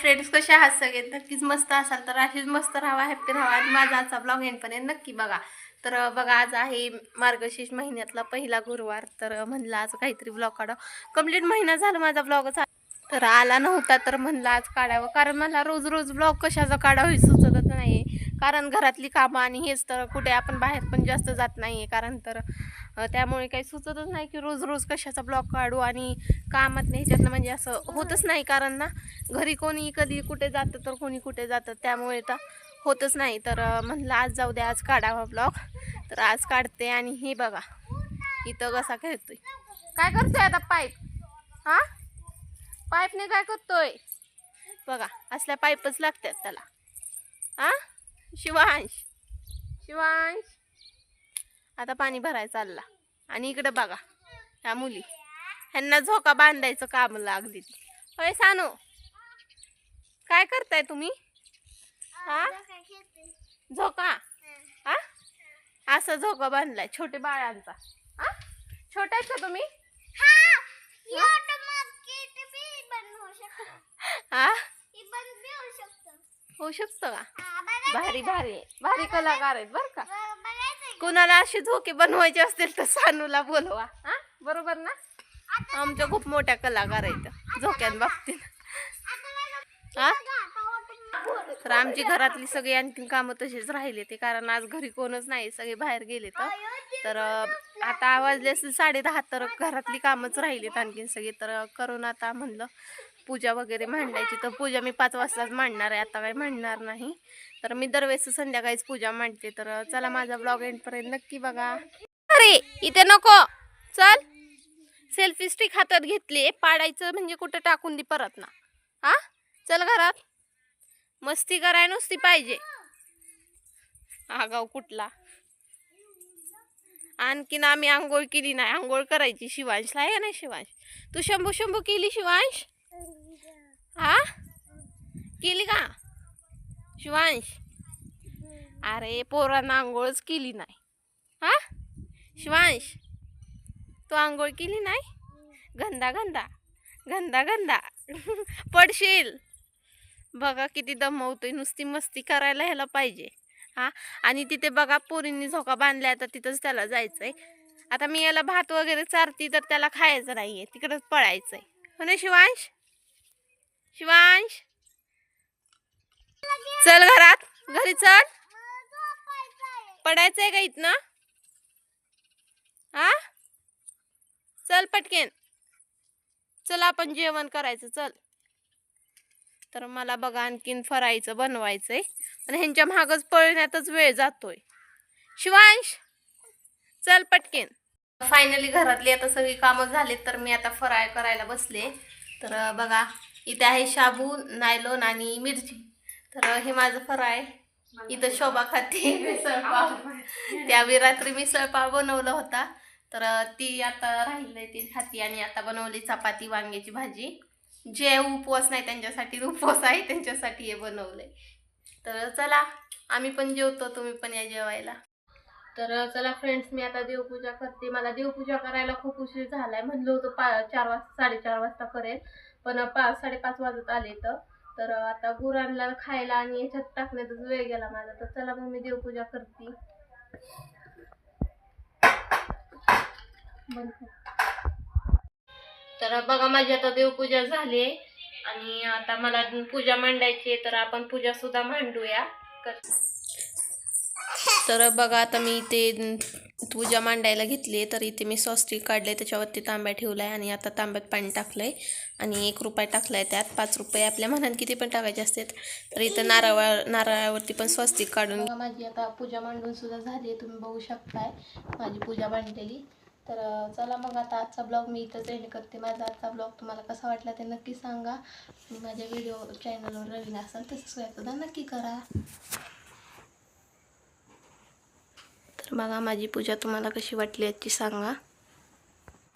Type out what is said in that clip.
Friends कसे आहात सगळे? नक्कीच मस्त असाल तर अशीच मस्त राहावा हॅप्पी राहावा आणि माझा आजचा ब्लॉग एंडपर्यंत नक्की बघा. तर बघा आज आहे मार्गशीर्ष महिन्यातला पहिला गुरुवार. तर म्हणलं आज काहीतरी ब्लॉग काढा कंप्लीट महिना झाला माझा ब्लॉगच तर आला नव्हता तर म्हणलं आज काढावं. कारण मला रोज रोज ब्लॉग कशाचा काढावं हे सुचतच नाही कारण घरातली कामं आणि हेच तर कुठे आपण बाहेर पण जास्त जात नाही आहे कारण तर त्यामुळे काही सुचतच नाही की रोज रोज कशाचा ब्लॉग काढू आणि कामात नाही ह्याच्यातनं म्हणजे असं होतच नाही कारण ना घरी कोणी कधी कुठे जातं तर कोणी कुठे जातं. त्यामुळे तर होतच नाही. तर अं, म्हणलं आज जाऊ द्या आज काढावा ब्लॉग तर आज काढते आणि हे बघा इथं कसा खेळतोय. काय करतोय आता पाईप? हा? पाईपने काय करतोय? बघा असल्या पाईपच लागतात त्याला. हा? शिवांश. शिवांश. आता पाणी भरायला चालला. आणि इकडे बघा ह्या मुली. ह्यांना झोका बांधायचं काम लागली. ती होय सानू. काय करताय तुम्ही? हा? झोका? हा? असा झोका बांधलाय छोटे बाळांचा. हा? छोटा आहेत का तुम्ही? हा होऊ शकतो. का? भारी भारी. भारी कलाकार आहेत बर का. कुणाला असे झोके बनवायचे असतील तर सानूला बोलवा हा? बरोबर ना? आमच्या खूप मोठ्या कलाकार आहेत. झोक्यान बाबतीत हा? तर आमची घरातली सगळी आणखीन कामं तशीच राहिले ते कारण आज घरी कोणच नाही सगळे बाहेर गेले तर. आता वाजले असतील साडे दहा तर घरातली कामच राहिलीत आणखीन सगळी. तर करून आता म्हणलं. पूजा वगैरे मांडायची. तर पूजा मी पाच वाजताच मांडणार आहे. आता काही मांडणार नाही. तर मी दरवेळेस संध्याकाळीच पूजा मांडते. तर चला माझा ब्लॉग एंडपर्यंत नक्की बघा. अरे इथे नको. चल. सेल्फी स्टिक हातात घेतली पाडायचं म्हणजे कुठं टाकून दे परत ना. हा? चल घरात. मस्ती कराय नुसती पाहिजे. आगाव कुठला? आणखीन आम्ही आंघोळ केली नाही. आंघोळ करायची शिवांशला. आहे ना नाही शिवांश? तू शंभू शंभू केली शिवांश? हा? केली का? शिवांश अरे पोरांना आंघोळच केली नाही. हा? शिवांश तू आंघोळ केली नाही? गंदा गंदा गंदा गंदा. पडशील. बघा किती दमवतोय नुसती मस्ती करायला ह्याला पाहिजे. हा? आणि तिथे बघा पोरींनी झोका बांधलाय तर तिथंच त्याला जायचंय. आता मी याला भात वगैरे चारती तर त्याला खायचं नाहीये. तिकडंच पळायचंय. हो ना शिवांश शिवांश? चल घरात. घरी चल. पडायचंय का इथनं? हा? चल पटकेन. चल आपण जेवण करायचं चल. तर मला बघा आणखीन फरायचं बनवायचंय. आणि ह्यांच्या मागच पळण्यातच वेळ जातोय. शिवांश? चल पटकेन. फायनली घरातली आता सगळी कामं झाली तर मी आता फराय करायला बसले. तर बघा इथे आहे शाबू नायलॉन आणि मिरची. तर हे माझं फराळ इथं शोभा खाते. मिसळपाव त्यावेळी रात्री मिसळपाव बनवला होता. तर ती आता राहिलंय ती खाती आणि आता बनवली चपाती वांग्याची भाजी. जे उपवास नाही त्यांच्यासाठी उपवास आहे त्यांच्यासाठी हे बनवलंय. तर चला आम्ही पण जेवतो तुम्ही पण या जेवायला. तर चला फ्रेंड्स मी आता देवपूजा करते. मला देवपूजा करायला खूप उशीर झालाय. म्हणलं होतं पा चार वाजता साडेचार वाजता करेल. पण पाच साडेपाच वाजत आले तर. तर आता गुरांना खायला आणि याच्यात टाकण्यातच वेळ गेला माझा. तर चला मग मी देवपूजा करते. तर बघा माझी आता देवपूजा झाली. आणि आता मला पूजा मांडायची आहे तर आपण पूजा सुद्धा मांडूया. कर- तर बघा आता मी इथे पूजा मांडायला घेतली तर इथे मी सॉस्टिक काढले त्याच्यावरती तांब्या ठेवला आहे आणि आता तांब्यात पाणी टाकलंय आणि एक रुपये टाकलाय त्यात. पाच रुपये आपल्या मनात किती पण टाकायचे असतात तर इथं नारळा नारळावरती पण स्वस्तिक काढून माझी आता पूजा मांडून सुद्धा झाली तुम्ही बघू शकताय माझी पूजा मांडलेली. तर चला मग आता आजचा ब्लॉग मी इथंच एंड करते. माझा आजचा ब्लॉग तुम्हाला कसा वाटला ते नक्की सांगा. आणि माझ्या व्हिडिओ चॅनलवर नवीन असाल तर सबस्क्राईब सुद्धा नक्की करा तर बघा माझी पूजा तुम्हाला कशी वाटली याची सांगा.